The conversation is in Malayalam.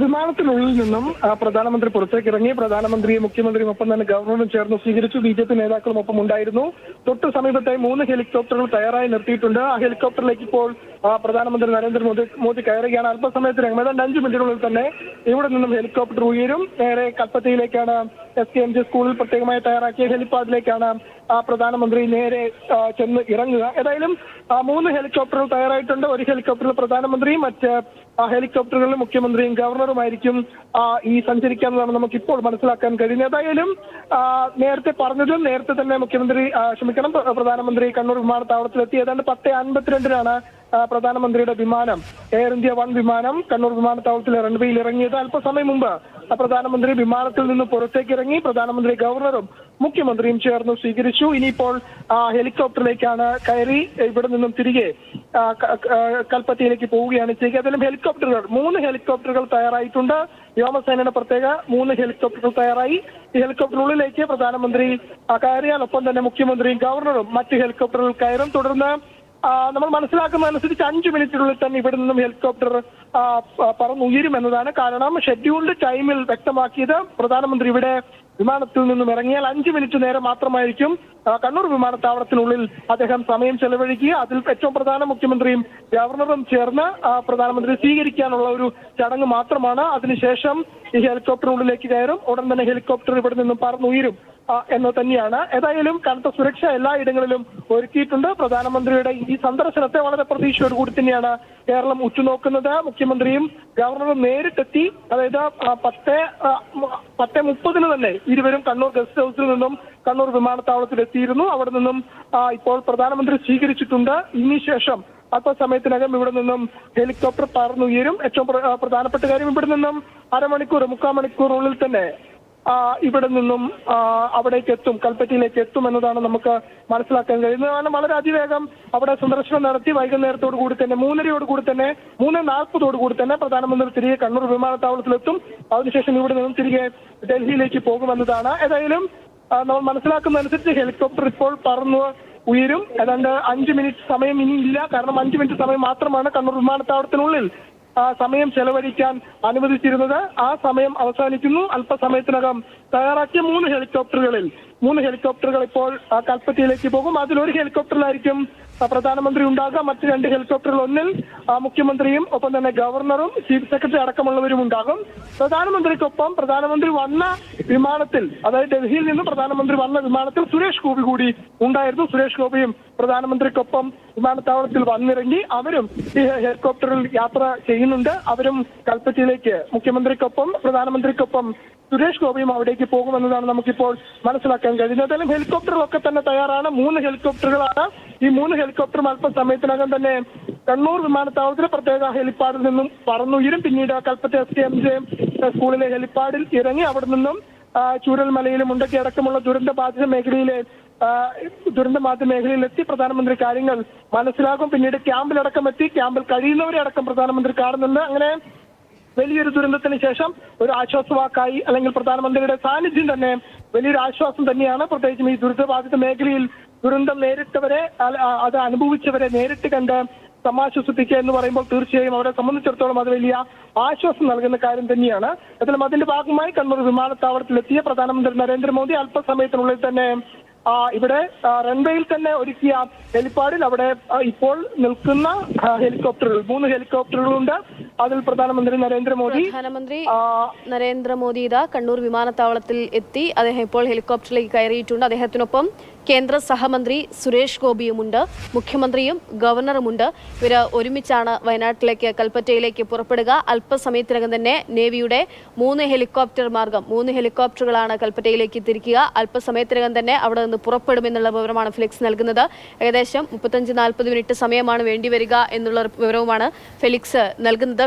വിമാനത്തിനുള്ളിൽ നിന്നും പ്രധാനമന്ത്രി പുറത്തേക്ക് ഇറങ്ങി പ്രധാനമന്ത്രിയും മുഖ്യമന്ത്രിയും ഒപ്പം തന്നെ ഗവർണറും ചേർന്ന് സ്വീകരിച്ചു. ബി ജെ പി നേതാക്കളും ഒപ്പം ഉണ്ടായിരുന്നു. തൊട്ട് സമീപത്തായി മൂന്ന് ഹെലികോപ്റ്ററുകൾ തയ്യാറായി നിർത്തിയിട്ടുണ്ട്. ആ ഹെലികോപ്റ്ററിലേക്ക് ഇപ്പോൾ പ്രധാനമന്ത്രി നരേന്ദ്രമോദി മോദി കയറുകയാണ്. അല്പസമയത്തിനകം ഏതാണ്ട് അഞ്ച് മിനിറ്റിനുള്ളിൽ തന്നെ ഇവിടെ നിന്നും ഹെലികോപ്റ്റർ ഉയരും. നേരെ കൽപ്പറ്റയിലേക്കാണ് എസ് കെ എം ജി സ്കൂളിൽ പ്രത്യേകമായി തയ്യാറാക്കിയ ഹെലിപ്പാഡിലേക്കാണ് ആ, പ്രധാനമന്ത്രി നേരെ ചെന്ന് ഇറങ്ങുക. ഏതായാലും മൂന്ന് ഹെലികോപ്റ്ററുകൾ തയ്യാറായിട്ടുണ്ട്. ഒരു ഹെലികോപ്റ്ററിൽ പ്രധാനമന്ത്രിയും മറ്റ് ഹെലികോപ്റ്ററുകളിൽ മുഖ്യമന്ത്രിയും ഗവർണറുമായിരിക്കും ഈ സഞ്ചരിക്കാമെന്നാണ് നമുക്ക് ഇപ്പോൾ മനസ്സിലാക്കാൻ കഴിയുന്നത്. ഏതായാലും നേരത്തെ പറഞ്ഞതും നേരത്തെ തന്നെ മുഖ്യമന്ത്രി ക്ഷമിക്കണം പ്രധാനമന്ത്രി കണ്ണൂർ വിമാനത്താവളത്തിലെത്തി. ഏതാണ്ട് പത്ത് അൻപത്തിരണ്ടിനാണ് പ്രധാനമന്ത്രിയുടെ വിമാനം എയർ ഇന്ത്യ വൺ വിമാനം കണ്ണൂർ വിമാനത്താവളത്തിലെ റൺവേയിൽ ഇറങ്ങിയത് അല്പസമയം മുമ്പ്. പ്രധാനമന്ത്രി വിമാനത്തിൽ നിന്ന് പുറത്തേക്ക് ഇറങ്ങി പ്രധാനമന്ത്രി ഗവർണറും മുഖ്യമന്ത്രിയും ചേർന്ന് സ്വീകരിച്ചു. ഇനിയിപ്പോൾ ഹെലികോപ്റ്ററിലേക്കാണ് കയറി ഇവിടെ നിന്നും തിരികെ കൽപ്പറ്റയിലേക്ക് പോവുകയാണ് ചെയ്യുക. അതിലും ഹെലികോപ്റ്ററുകൾ മൂന്ന് ഹെലികോപ്റ്ററുകൾ തയ്യാറായിട്ടുണ്ട്. വ്യോമസേനയുടെ പ്രത്യേക മൂന്ന് ഹെലികോപ്റ്ററുകൾ തയ്യാറായി. ഈ ഹെലികോപ്റ്ററുകളിലേക്ക് പ്രധാനമന്ത്രി കയറിയാൽ ഒപ്പം തന്നെ മുഖ്യമന്ത്രിയും ഗവർണറും മറ്റ് ഹെലികോപ്റ്ററുകൾ കയറും. തുടർന്ന് നമ്മൾ മനസ്സിലാക്കുന്ന അനുസരിച്ച് അഞ്ചു മിനിറ്റിനുള്ളിൽ തന്നെ ഇവിടെ നിന്നും ഹെലികോപ്റ്റർ പറന്നുയരും എന്നതാണ് കാരണം. ഷെഡ്യൂൾഡ് ടൈമിൽ വ്യക്തമാക്കിയത് പ്രധാനമന്ത്രി ഇവിടെ വിമാനത്തിൽ നിന്നും ഇറങ്ങിയാൽ അഞ്ചു മിനിറ്റ് നേരം മാത്രമായിരിക്കും. കണ്ണൂർ വിമാനത്താവളത്തിനുള്ളിൽ അദ്ദേഹം സമയം ചെലവഴിക്കുക. അതിൽ ഏറ്റവും പ്രധാന മുഖ്യമന്ത്രിയും ഗവർണറും ചേർന്ന് പ്രധാനമന്ത്രി സ്വീകരിക്കാനുള്ള ഒരു ചടങ്ങ് മാത്രമാണ്. അതിനുശേഷം ഈ ഹെലികോപ്റ്ററിനുള്ളിലേക്ക് കയറും. ഉടൻ തന്നെ ഹെലികോപ്റ്റർ ഇവിടെ നിന്നും പറന്നുയരും. എന്ന് തന്നെയാണ്. ഏതായാലും കനത്ത സുരക്ഷ എല്ലായിടങ്ങളിലും ഒരുക്കിയിട്ടുണ്ട്. പ്രധാനമന്ത്രിയുടെ ഈ സന്ദർശനത്തെ വളരെ പ്രതീക്ഷയോട് കൂടി തന്നെയാണ് കേരളം ഉറ്റുനോക്കുന്നത്. മുഖ്യമന്ത്രിയും ഗവർണറും നേരിട്ടെത്തി. അതായത് പത്ത് പത്ത് മുപ്പതിന് തന്നെ ഇരുവരും കണ്ണൂർ ഗസ്റ്റ് ഹൗസിൽ നിന്നും കണ്ണൂർ വിമാനത്താവളത്തിൽ എത്തിയിരുന്നു. അവിടെ നിന്നും ഇപ്പോൾ പ്രധാനമന്ത്രി സ്വീകരിച്ചിട്ടുണ്ട്. ഇനിശേഷം അല്പസമയത്തിനകം ഇവിടെ നിന്നും ഹെലികോപ്റ്റർ പറന്നുയരും. ഏറ്റവും പ്രധാനപ്പെട്ട കാര്യം ഇവിടെ നിന്നും അരമണിക്കൂർ മുക്കാൽ മണിക്കൂറിനുള്ളിൽ തന്നെ ഇവിടെ നിന്നും അവിടേക്ക് എത്തും കൽപ്പറ്റയിലേക്ക് എത്തും എന്നതാണ് നമുക്ക് മനസ്സിലാക്കാൻ കഴിയുന്നത്. കാരണം വളരെ അതിവേഗം അവിടെ സന്ദർശനം നടത്തി വൈകുന്നേരത്തോടു കൂടി തന്നെ മൂന്നരയോട് കൂടി തന്നെ മൂന്ന് നാൽപ്പതോട് കൂടി തന്നെ പ്രധാനമന്ത്രി തിരികെ കണ്ണൂർ വിമാനത്താവളത്തിലെത്തും. അതിനുശേഷം ഇവിടെ നിന്നും തിരികെ ഡൽഹിയിലേക്ക് പോകുമെന്നതാണ്. ഏതായാലും നമ്മൾ മനസ്സിലാക്കുന്ന അനുസരിച്ച് ഹെലികോപ്റ്റർ ഇപ്പോൾ പറന്നു ഉയരും. ഏതാണ്ട് അഞ്ച് മിനിറ്റ് സമയം ഇനിയില്ല. കാരണം അഞ്ച് മിനിറ്റ് സമയം മാത്രമാണ് കണ്ണൂർ വിമാനത്താവളത്തിനുള്ളിൽ. സമയം ചെലവഴിക്കാൻ അനുവദിച്ചിരുന്നത് ആ സമയം അവസാനിക്കുന്നു. അല്പസമയത്തിനകം തയ്യാറാക്കിയ മൂന്ന് ഹെലികോപ്റ്ററുകളിൽ. മൂന്ന് ഹെലികോപ്റ്ററുകൾ ഇപ്പോൾ കൽപ്പറ്റയിലേക്ക് പോകും. അതിലൊരു ഹെലികോപ്റ്ററിലായിരിക്കും പ്രധാനമന്ത്രി ഉണ്ടാകാം. മറ്റ് രണ്ട് ഹെലികോപ്റ്ററിൽ ഒന്നിൽ മുഖ്യമന്ത്രിയും ഒപ്പം തന്നെ ഗവർണറും ചീഫ് സെക്രട്ടറി അടക്കമുള്ളവരും ഉണ്ടാകും. പ്രധാനമന്ത്രിക്കൊപ്പം പ്രധാനമന്ത്രി വന്ന വിമാനത്തിൽ അതായത് ഡൽഹിയിൽ നിന്ന് പ്രധാനമന്ത്രി വന്ന വിമാനത്തിൽ സുരേഷ് ഗോപി കൂടി ഉണ്ടായിരുന്നു. സുരേഷ് ഗോപിയും പ്രധാനമന്ത്രിക്കൊപ്പം വിമാനത്താവളത്തിൽ വന്നിറങ്ങി അവരും ഈ ഹെലികോപ്റ്ററിൽ യാത്ര ചെയ്യുന്നുണ്ട്. അവരും കൽപ്പറ്റയിലേക്ക് മുഖ്യമന്ത്രിക്കൊപ്പം പ്രധാനമന്ത്രിക്കൊപ്പം സുരേഷ് ഗോപിയും അവിടേക്ക് പോകുമെന്നതാണ് നമുക്കിപ്പോൾ മനസ്സിലാക്കാൻ കഴിയുന്നത്. ഏതായാലും തന്നെ തയ്യാറാണ്. മൂന്ന് ഹെലികോപ്റ്ററുകളാണ്. ഈ മൂന്ന് ഹെലികോപ്റ്ററും അല്പസമയത്തിനകം തന്നെ കണ്ണൂർ വിമാനത്താവളത്തിലെ പ്രത്യേക ഹെലിപ്പാഡിൽ നിന്നും പറന്നുയരും പിന്നീട് Kalpetta S K M J സ്കൂളിലെ ഹെലിപ്പാഡിൽ ഇറങ്ങി അവിടെ നിന്നും ചൂരൽമലയിലും മുണ്ടക്കി അടക്കമുള്ള ദുരന്ത ബാധിത മേഖലയിലെ ദുരന്ത ബാധിത മേഖലയിൽ എത്തി പ്രധാനമന്ത്രി കാര്യങ്ങൾ മനസ്സിലാകും പിന്നീട് ക്യാമ്പിലടക്കം എത്തി. ക്യാമ്പിൽ കഴിയുന്നവരെ അടക്കം പ്രധാനമന്ത്രി കാണുന്നുണ്ട് അങ്ങനെ വലിയൊരു ദുരന്തത്തിന് ശേഷം ഒരു ആശ്വാസവാക്കായി അല്ലെങ്കിൽ പ്രധാനമന്ത്രിയുടെ സാന്നിധ്യം തന്നെ വലിയൊരു ആശ്വാസം തന്നെയാണ്. പ്രത്യേകിച്ചും ഈ ദുരിതബാധിത മേഖലയിൽ ദുരന്തം നേരിട്ടവരെ അത് അനുഭവിച്ചവരെ നേരിട്ട് കണ്ട് സമാശ്വസിപ്പിക്കുക എന്ന് പറയുമ്പോൾ തീർച്ചയായും അവരെ സംബന്ധിച്ചിടത്തോളം അത് വലിയ ആശ്വാസം നൽകുന്ന കാര്യം തന്നെയാണ്. എന്നാലും അതിന്റെ ഭാഗമായി കണ്ണൂർ വിമാനത്താവളത്തിലെത്തിയ പ്രധാനമന്ത്രി നരേന്ദ്രമോദി അല്പസമയത്തിനുള്ളിൽ തന്നെ ഇവിടെ റൺവേയിൽ തന്നെ ഒരുക്കിയ ഹെലിപ്പാഡിൽ അവിടെ ഇപ്പോൾ നിൽക്കുന്ന ഹെലികോപ്റ്ററുകൾ മൂന്ന് ഹെലികോപ്റ്ററുകളുണ്ട്. അതിൽ പ്രധാനമന്ത്രി നരേന്ദ്രമോദി പ്രധാനമന്ത്രി നരേന്ദ്രമോദി ഇതാ കണ്ണൂർ വിമാനത്താവളത്തിൽ എത്തി. അദ്ദേഹം ഇപ്പോൾ ഹെലികോപ്റ്ററിലേക്ക് കയറിയിട്ടുണ്ട്. അദ്ദേഹത്തിനൊപ്പം കേന്ദ്ര സഹമന്ത്രി സുരേഷ് ഗോപിയുമുണ്ട് മുഖ്യമന്ത്രിയും ഗവർണറുമുണ്ട് ഇവർ ഒരുമിച്ചാണ് വയനാട്ടിലേക്ക് കൽപ്പറ്റയിലേക്ക് പുറപ്പെടുക. അല്പസമയത്തിനകം തന്നെ നേവിയുടെ മൂന്ന് ഹെലികോപ്റ്റർ മാർഗം മൂന്ന് ഹെലികോപ്റ്ററുകളാണ് കൽപ്പറ്റയിലേക്ക് തിരിക്കുക. അല്പസമയത്തിനകം തന്നെ അവിടെ നിന്ന് പുറപ്പെടുമെന്നുള്ള വിവരമാണ് ഫെലിക്സ് നൽകുന്നത്. ഏകദേശം മുപ്പത്തഞ്ച് നാൽപ്പത് മിനിറ്റ് സമയമാണ് വേണ്ടിവരിക എന്നുള്ള വിവരവുമാണ് ഫെലിക്സ് നൽകുന്നത്.